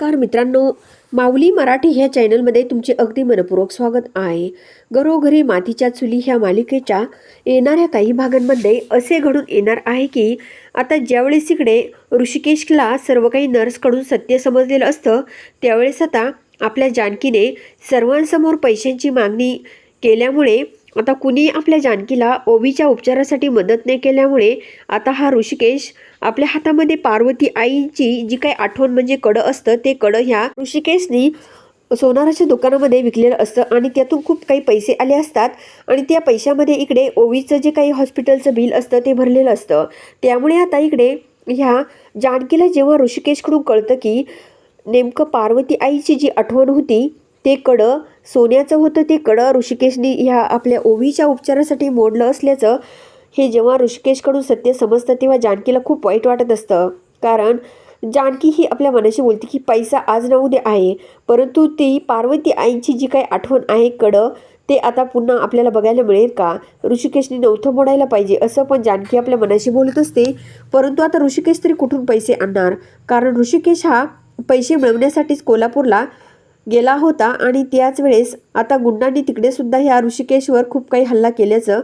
नमस्कार मित्रांनो माऊली मराठी ह्या चॅनलमध्ये तुमचे अगदी मनपूर्वक स्वागत आहे. घरोघरी मातीच्या चुली ह्या मालिकेच्या येणाऱ्या काही भागांमध्ये असे घडून येणार आहे की आता ज्यावेळेस इकडे ऋषिकेशला सर्व काही नर्सकडून सत्य समजलेलं असतं त्यावेळेस आता आपल्या जानकीने सर्वांसमोर पैशांची मागणी केल्यामुळे आता कुणी आपल्या जानकीला ओवीच्या उपचारासाठी मदत नाही केल्यामुळे आता हा ऋषिकेश आपल्या हातामध्ये पार्वती आईची जी काही आठवण म्हणजे कडं असतं ते कडं ह्या ऋषिकेशनी सोनाराच्या दुकानामध्ये विकलेलं असतं आणि त्यातून खूप काही पैसे आले असतात आणि त्या पैशामध्ये इकडे ओवीचं जे काही हॉस्पिटलचं बिल असतं ते भरलेलं असतं. त्यामुळे आता इकडे ह्या जानकीला जेव्हा ऋषिकेशकडून कळतं की नेमकं पार्वती आईची जी आठवण होती ते कडं सोन्याचं होतं ते कडं ऋषिकेशनी ह्या आपल्या ओवीच्या उपचारासाठी मोडलं असल्याचं हे जेव्हा ऋषिकेशकडून सत्य समजतं तेव्हा जानकीला खूप वाईट वाटत असतं. कारण जानकी ही आपल्या मनाशी बोलते की पैसा आज ना उद्या आहे. परंतु ती पार्वती आईंची जी काही आठवण आहे कडं ते आता पुन्हा आपल्याला बघायला मिळेल का? ऋषिकेशने नव्हतं मोडायला पाहिजे असं पण जानकी आपल्या मनाशी बोलत असते. परंतु आता ऋषिकेश तरी कुठून पैसे आणणार? कारण ऋषिकेश हा पैसे मिळवण्यासाठीच कोल्हापूरला गेला होता आणि त्याच वेळेस आता गुंडांनी तिकडे सुद्धा ह्या ऋषिकेशवर खूप काही हल्ला केल्याचं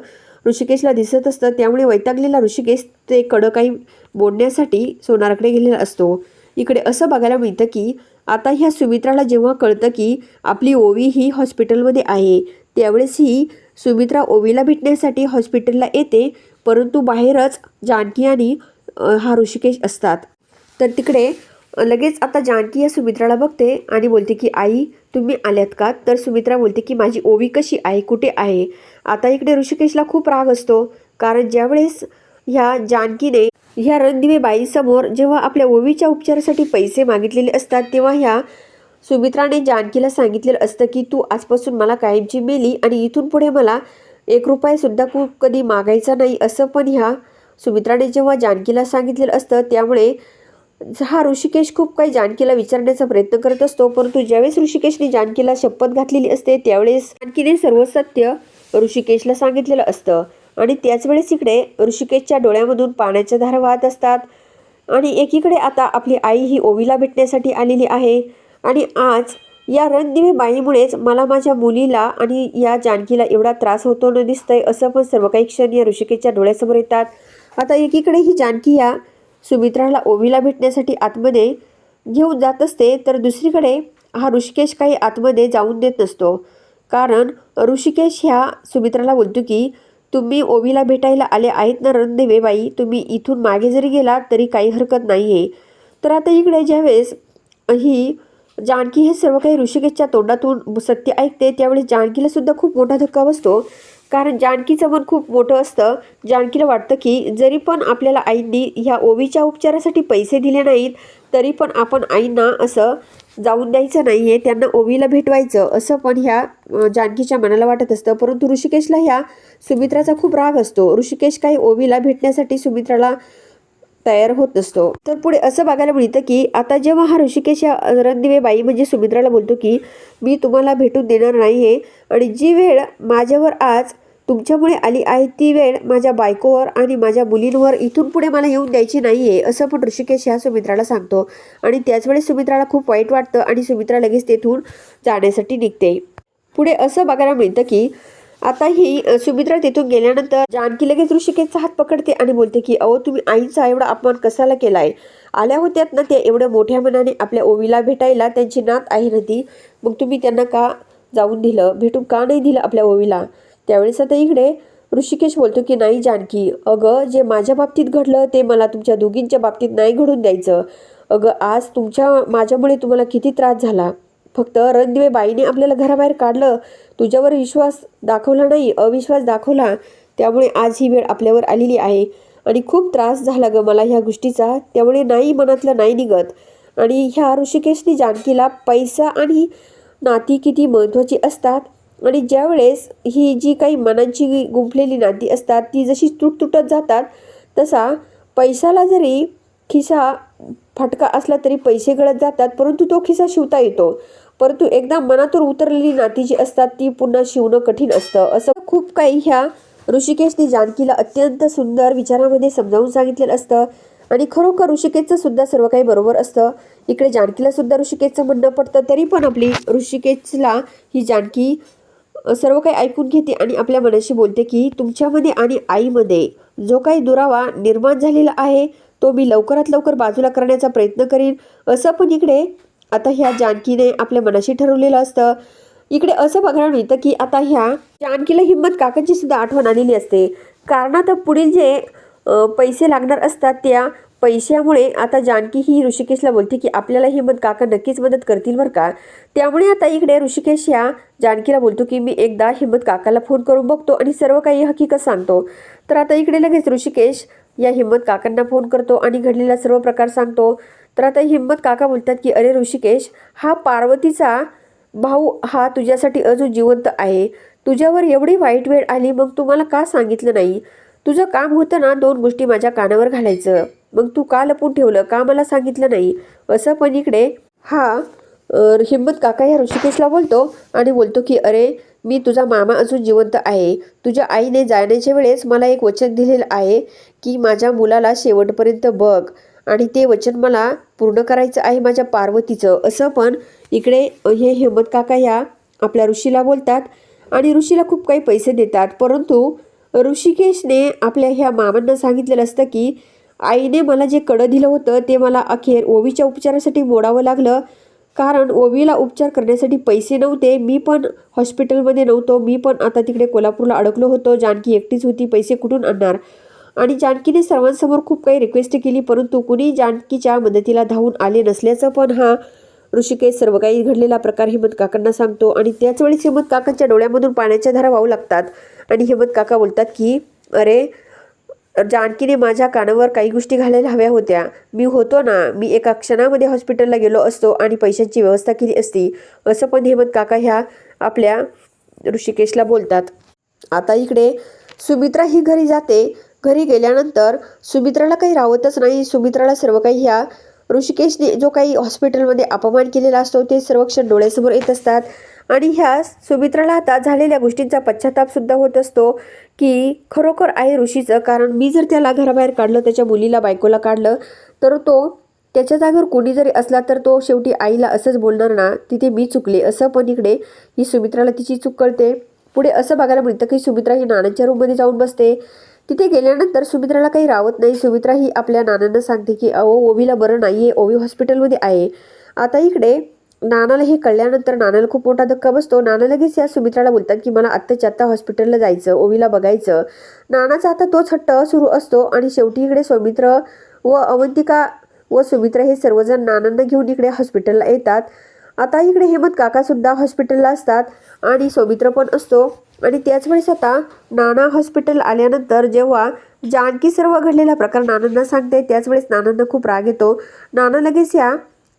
ऋषिकेशला दिसत असतं. त्यामुळे वैतागलेला ऋषिकेश ते कडं काही बोलण्यासाठी सोनाराकडे गेलेला असतो. इकडे असं बघायला मिळतं की आता ह्या सुमित्राला जेव्हा कळतं की आपली ओवी ही हॉस्पिटलमध्ये आहे त्यावेळेस ही सुमित्रा ओवीला भेटण्यासाठी हॉस्पिटलला येते परंतु बाहेरच जानकी आणि हा ऋषिकेश असतात. तर तिकडे लगेच आता जानकी या सुमित्राला बघते आणि बोलते की आई तुम्ही आल्यात का? तर सुमित्रा बोलते की माझी ओवी कशी आहे? कुठे आहे? आता इकडे ऋषिकेशला खूप राग असतो कारण ज्यावेळेस ह्या जानकीने ह्या रणदिवे बाईंसमोर जेव्हा आपल्या ओवीच्या उपचारासाठी पैसे मागितलेले असतात तेव्हा ह्या सुमित्राने जानकीला सांगितलेलं असतं की तू आजपासून मला कायमची मेली आणि इथून पुढे मला एक रुपयासुद्धा खूप कधी मागायचा नाही. असं पण ह्या सुमित्राने जेव्हा जानकीला सांगितलेलं असतं त्यामुळे हा ऋषिकेश खूप काही जानकीला विचारण्याचा प्रयत्न करत असतो परंतु ज्यावेळेस ऋषिकेशने जानकीला शपथ घातलेली असते त्यावेळेस जानकीने सर्व सत्य ऋषिकेशला सांगितलेलं असतं. आणि त्याच वेळेस इकडे ऋषिकेशच्या डोळ्यामधून पाण्याच्या धारा वाहत असतात. आणि एकीकडे आता आपली आई ही ओवीला भेटण्यासाठी आलेली आहे. आणि आज या रणदिवे बाईमुळेच मला माझ्या मुलीला आणि या जानकीला एवढा त्रास होतो न दिसतंय असं पण सर्व काही क्षण या ऋषिकेशच्या डोळ्यासमोर येतात. आता एकीकडे ही जानकी या सुमित्राला ओवीला भेटण्यासाठी आतमध्ये घेऊन जात असते तर दुसरीकडे हा ऋषिकेश काही आतमध्ये जाऊन देत नसतो. कारण ऋषिकेश ह्या सुमित्राला बोलतो की तुम्ही ओवीला भेटायला आले आहेत ना रणदेवे बाई तुम्ही इथून मागे जरी गेलात तरी काही हरकत नाही आहे तर आता इकडे ज्यावेळेस ही जानकी हे सर्व काही ऋषिकेशच्या तोंडातून सत्य ऐकते त्यावेळेस जानकीला सुद्धा खूप मोठा धक्का बसतो. कारण जानकीचं मन खूप मोठं असतं. जानकीला वाटतं की जरी पण आपल्याला आईंनी ह्या ओवीच्या उपचारासाठी पैसे दिले नाहीत तरी पण आपण आईंना असं जाऊन द्यायचं नाही आहे त्यांना ओवीला भेटवायचं असं पण ह्या जानकीच्या मनाला वाटत असतं. परंतु ऋषिकेशला ह्या सुमित्राचा खूप राग असतो. ऋषिकेश काही ओवीला भेटण्यासाठी सुमित्राला तयार होत नसतो. तर पुढे असं बघायला मिळतं की आता जेव्हा हा ऋषिकेश या रणदिवे बाई म्हणजे सुमित्राला बोलतो की मी तुम्हाला भेटून देणार नाही आहे आणि जी वेळ माझ्यावर आज तुमच्यामुळे आली आहे ती वेळ माझ्या बायकोवर आणि माझ्या मुलींवर इथून पुढे मला येऊन द्यायची नाही आहे असं पण ऋषिकेश ह्या सुमित्राला सांगतो. आणि त्याचवेळेस सुमित्राला खूप वाईट वाटतं आणि सुमित्रा लगेच तेथून जाण्यासाठी निघते. पुढे असं बघायला मिळतं की आता ही सुमित्रा तिथून गेल्यानंतर जानकी लगेच ऋषिकेशचा हात पकडते आणि बोलते की अहो तुम्ही आईचा एवढा अपमान कसाला केलाय? आल्या होत्यात ना त्या एवढ्या मोठ्या मनाने आपल्या ओवीला भेटायला त्यांची नात आहे ना ती? मग तुम्ही त्यांना का जाऊन दिलं? भेटून का नाही दिलं आपल्या ओवीला? त्यावेळेस आता इकडे ऋषिकेश बोलतो की नाही जानकी अगं जे माझ्या बाबतीत घडलं ते मला तुमच्या दोघींच्या बाबतीत नाही घडून द्यायचं. अगं आज तुमच्या माझ्यामुळे तुम्हाला किती त्रास झाला. फक्त रणदिवे बाईने आपल्याला घराबाहेर काढलं. तुझ्यावर विश्वास दाखवला नाही अविश्वास दाखवला. त्यामुळे आज ही वेळ आपल्यावर आलेली आहे. आणि खूप त्रास झाला गं मला ह्या गोष्टीचा. त्यामुळे नाही मनातलं नाही निघत. आणि ह्या ऋषिकेशने जानकीला पैसा आणि नाती किती महत्त्वाची असतात आणि ज्यावेळेस ही जी काही मनांची गुंफलेली नाती असतात ती जशी तुटतुटत जातात तसा पैशाला जरी खिसा फटका असला तरी पैसे गळत जातात परंतु तो खिसा शिवता येतो. परंतु एकदा मनातून उतरलेली नाती जी असतात ती पुन्हा शिवणं कठीण असतं. असं खूप काही ह्या ऋषिकेशने जानकीला अत्यंत सुंदर विचारामध्ये समजावून सांगितलेलं असतं. आणि खरोखर ऋषिकेशचं सुद्धा सर्व काही बरोबर असतं. इकडे जानकीला सुद्धा ऋषिकेशचं म्हणणं पडतं. तरी पण आपली ऋषिकेशला ही जानकी सर्व काही ऐकून घेते आणि आपल्या मनाशी बोलते की तुमच्यामध्ये आणि आईमध्ये जो काही दुरावा निर्माण झालेला आहे तो मी लवकरात लवकर बाजूला करण्याचा प्रयत्न करीन. असं पण इकडे आता ह्या जानकीने आपल्या मनाशी ठरवलेलं असतं. इकडे असं बघायला मिळतं की आता ह्या जानकीला हिंमत काकांची सुद्धा आठवण आलेली असते. कारण आता पुढील जे पैसे लागणार असतात त्या पैशामुळे आता जानकी ही ऋषिकेशला बोलते की आपल्याला हिंमत काका नक्कीच मदत करतील बरं का? त्यामुळे आता इकडे ऋषिकेश या जानकीला बोलतो की मी एकदा हिंमत काकाला फोन करून बघतो आणि सर्व काही हकीकत सांगतो. तर आता इकडे लगेच ऋषिकेश या हिंमत काकांना फोन करतो आणि घडलेला सर्व प्रकार सांगतो. तर आता हिंमत काका बोलतात की अरे ऋषिकेश हा पार्वतीचा भाऊ हा तुझ्यासाठी अजून जिवंत आहे. तुझ्यावर एवढी वाईट वेळ आली मग तुम्हाला का सांगितलं नाही? तुझं काम होतं ना दोन गोष्टी माझ्या कानावर घालायचं. मग तू का लपून ठेवलं? का मला सांगितलं नाही? असं पण इकडे हा हिंमत काका या ऋषिकेशला बोलतो आणि बोलतो की अरे मी तुझा मामा अजून जिवंत आहे. तुझ्या आईने जाण्याच्या वेळेस मला एक वचन दिलेलं आहे की माझ्या मुलाला शेवटपर्यंत बघ. आणि ते वचन मला पूर्ण करायचं आहे माझ्या पार्वतीचं. असं पण इकडे हे हिंमत काका या आपल्या ऋषीला बोलतात. आणि ऋषीला खूप काही पैसे देतात. परंतु ऋषिकेशने आपल्या ह्या मामांना सांगितलेलं असतं की आईने मला जे कडं दिलं होतं ते मला अखेर ओवीच्या उपचारासाठी मोडावं लागलं. कारण ओवीला उपचार करण्यासाठी पैसे नव्हते. मी पण हॉस्पिटलमध्ये नव्हतो. मी पण आता तिकडे कोल्हापूरला अडकलो होतो. जानकी एकटीच होती. पैसे कुठून आणणार? आणि जानकीने सर्वांसमोर खूप काही रिक्वेस्ट केली परंतु कुणी जानकीच्या मदतीला धावून आले नसल्याचं पण हा ऋषिकेश सर्व काही घडलेला प्रकार हेमंत काकांना सांगतो. आणि त्याच वेळेस हेमंत काकांच्या डोळ्यामधून पाण्याच्या धारा वाहू लागतात. आणि हेमंत काका बोलतात की अरे म्हणजे जानकीने माझ्या कानावर काही गोष्टी घालायला हव्या होत्या. मी होतो ना मी एका क्षणामध्ये हॉस्पिटलला गेलो असतो आणि पैशांची व्यवस्था केली असती. असं पण हेमंत काका ह्या आपल्या ऋषिकेशला बोलतात. आता इकडे सुमित्रा ही घरी जाते. घरी गेल्यानंतर सुमित्राला काही रावतच नाही. सुमित्राला सर्व काही ह्या ऋषिकेशने जो काही हॉस्पिटलमध्ये अपमान केलेला असतो ते सर्व क्षण डोळ्यासमोर येत असतात. आणि ह्या सुमित्राला आता झालेल्या गोष्टींचा पश्चाताप सुद्धा होत असतो की खरोखर आहे ऋषीचं कारण मी जर त्याला घराबाहेर काढलं त्याच्या मुलीला बायकोला काढलं तर तो त्याच्या जागेवर कोणी जरी असला तर तो शेवटी आईला असंच बोलणार ना तिथे मी चुकले. असं पण इकडे ही सुमित्राला तिची चूक कळते. पुढे असं बघायला मिळतं की सुमित्रा ही नानांच्या रूममध्ये जाऊन बसते. तिथे गेल्यानंतर सुमित्राला काही रावत नाही. सुमित्रा ही आपल्या नानांना सांगते की अहो ओवीला बरं नाही आहे ओवी हॉस्पिटलमध्ये आहे. आता इकडे नानाला हे कळल्यानंतर नानाला खूप मोठा धक्का बसतो. नाना लगेच या सुमित्राला बोलतात की मला आत्ताच्या आत्ता हॉस्पिटलला जायचं. ओवीला बघायचं. नानाचा आता तोच हट्ट सुरू असतो आणि शेवटी इकडे सौमित्र व अवंतिका व सुमित्रा हे सर्वजण नानांना घेऊन इकडे हॉस्पिटलला येतात. आता इकडे हेमंत काकासुद्धा हॉस्पिटलला असतात आणि सौमित्र पण असतो. आणि त्याच वेळेस आता नाना हॉस्पिटल आल्यानंतर जेव्हा जानकी सर्व घडलेला प्रकार नानांना सांगते त्याच वेळेस नानांना खूप राग येतो. नाना लगेच या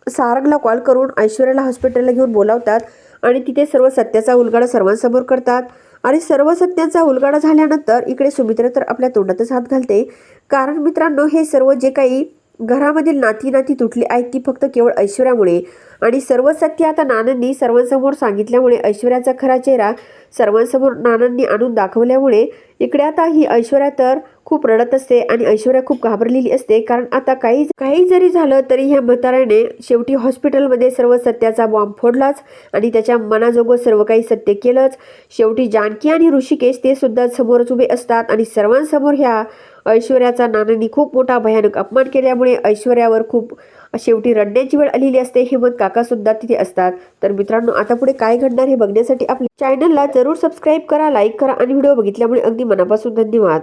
सारंगला कॉल करून ऐश्वर्याला हॉस्पिटलला घेऊन बोलावतात आणि तिथे सर्व सत्याचा उलगाडा सर्वांसमोर करतात. आणि सर्व सत्यांचा उलगाडा झाल्यानंतर इकडे सुमित्रा तर आपल्या तोंडातच हात घालते. कारण मित्रांनो हे सर्व जे काही घरामधील नाती नाती तुटली आहेत ती फक्त केवळ ऐश्वर्यामुळे. आणि सर्व सत्य आता नानांनी सर्वांसमोर सांगितल्यामुळे ऐश्वर्याचा खरा चेहरा सर्वांसमोर नानांनी आणून दाखवल्यामुळे इकडे आता ही ऐश्वर्या तर खूप रडत असते आणि ऐश्वर्या खूप घाबरलेली असते. कारण आता काही काही जरी झालं तरी ह्या म्हाताऱ्याने शेवटी हॉस्पिटलमध्ये सर्व सत्याचा बॉम्ब फोडलाच आणि त्याच्या मनाजोगं सर्व काही सत्य केलंच. शेवटी जानकी आणि ऋषिकेश ते सुद्धा समोरच उभे असतात आणि सर्वांसमोर ह्या ऐश्वर्याचा नानांनी खूप मोठा भयानक अपमान केल्यामुळे ऐश्वर्यावर खूप शेवटी रडण्याची वेळ आलेली असते. हेमंत काका सुद्धा तिथे असतात. तर मित्रांनो आता पुढे काय घडणार हे बघण्यासाठी आपल्या चॅनलला जरूर सबस्क्राईब करा लाईक करा आणि व्हिडिओ बघितल्यामुळे अगदी मनापासून धन्यवाद.